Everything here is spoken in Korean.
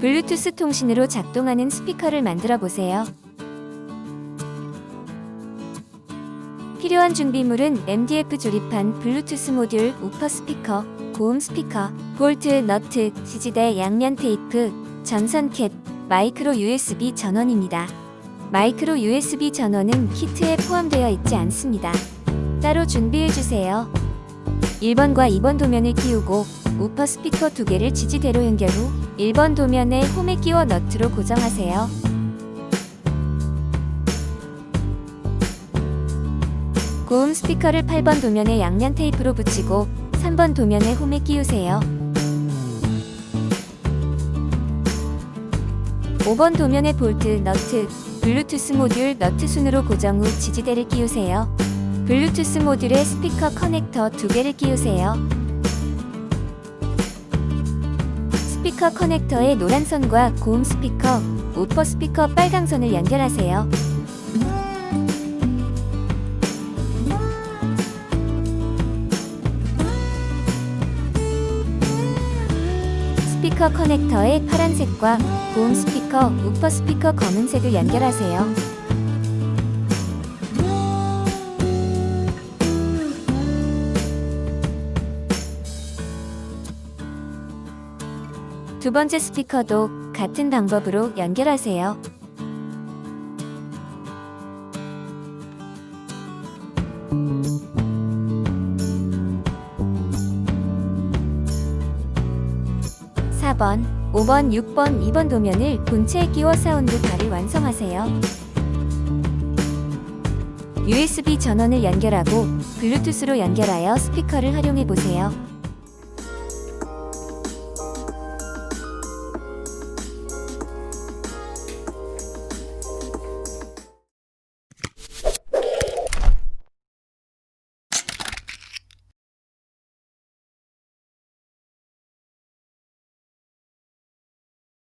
블루투스 통신으로 작동하는 스피커를 만들어 보세요. 필요한 준비물은 MDF 조립한 블루투스 모듈, 우퍼 스피커, 고음 스피커, 볼트, 너트, 지지대, 양면 테이프, 전선 캡, 마이크로 USB 전원입니다. 마이크로 USB 전원은 키트에 포함되어 있지 않습니다. 따로 준비해 주세요. 1번과 2번 도면을 끼우고 우퍼 스피커 두 개를 지지대로 연결 후 1번 도면에 홈에 끼워 너트로 고정하세요. 고음 스피커를 8번 도면에 양면 테이프로 붙이고 3번 도면에 홈에 끼우세요. 5번 도면에 볼트, 너트, 블루투스 모듈 너트 순으로 고정 후 지지대를 끼우세요. 블루투스 모듈에 스피커 커넥터 두 개를 끼우세요. 스피커 커넥터에 노란 선과 고음 스피커, 우퍼 스피커 빨강 선을 연결하세요. 스피커 커넥터에 파란색과 고음 스피커, 우퍼 스피커 검은색을 연결하세요. 두 번째 스피커도 같은 방법으로 연결하세요. 사번 5번, 6번, 2번 도면을 본체에 끼워 사운드 바를 완성하세요. USB 전원을 연결하고 블루투스로 연결하여 스피커를 활용해 보세요.